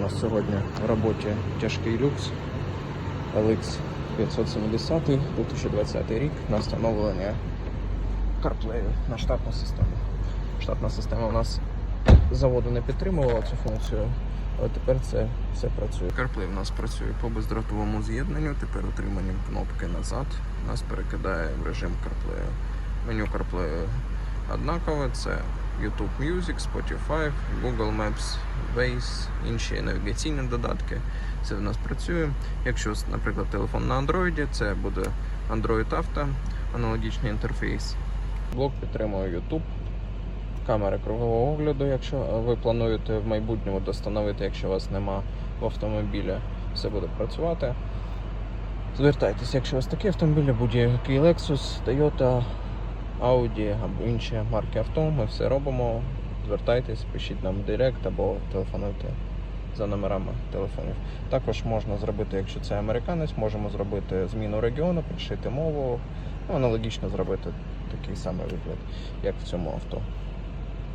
Нас сьогодні в роботі тяжкий люкс LX 570 2020 рік на встановлення CarPlay на штатну систему. Штатна система у нас заводу не підтримувала цю функцію, але тепер це все працює. CarPlay у нас працює по бездротовому з'єднанню. Тепер отриманням кнопки назад нас перекидає в режим CarPlay. Меню CarPlay однакове. Це YouTube Music, Spotify, Google Maps, Waze, інші навігаційні додатки. Це в нас працює. Якщо, наприклад, телефон на Android, це буде Android Auto, аналогічний інтерфейс. Блок підтримує YouTube, камери кругового огляду, якщо ви плануєте в майбутньому достановити, якщо у вас нема в автомобілі, все буде працювати. Звертайтеся, якщо у вас такі автомобілі, будь-який Lexus, Toyota, Audi або інші марки авто, ми все робимо. Звертайтесь, пишіть нам Директ або телефонуйте за номерами телефонів. Також можна зробити, якщо це американець, можемо зробити зміну регіону, пришити мову, ну, аналогічно зробити такий самий вигляд, як в цьому авто.